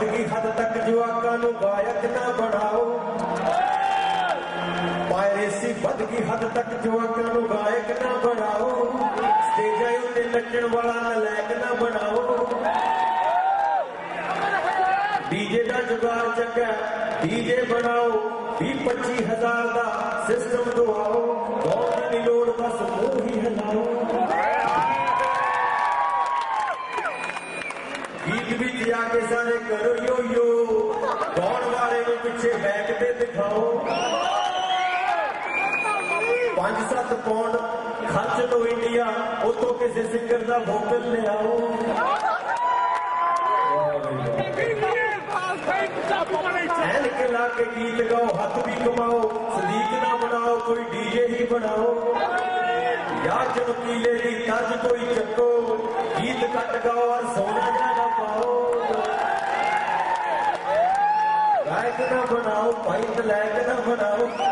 ਹੱਦ ਹੱਦ ਤੱਕ ਜਵਾਕਾਂ ਨੂੰ ਗਾਇਕ ਨਾ ਬਣਾਓ। ਪਾਇਰੇਸੀ ਵੱਧ ਗਈ ਹੱਦ ਤੱਕ ਜਵਾਕਾਂ ਨੂੰ ਗਾਇਕ ਨਾ ਬਣਾਓ। ਸਟੇਜਾਂ ਉੱਤੇ ਨੱਚਣ ਵਾਲਾ ਨਲਾਇਕ ਨਾ ਬਣਾਓ। ਡੀਜੇ ਦਾ ਜੁਗਾਰ ਚੱਕਾ ਡੀਜੇ ਬਣਾਓ 20 25000 ਦਾ ਸਿਸਟਮ ਦਵਾਓ। गीत भी किया के सारे करो यो यो। वाले को बैक पे दिखाओ। पाँच पौंड खर्च तो इंडिया उतो किसी सिंगर का ले आओ। के गीत गाओ, हथ भी कमाओ सलीक ना बनाओ, कोई डीजे ही बनाओ। या चमकीले की तज कोई चक्को गायक ना बनाओ पाइप लैक ना बनाओ।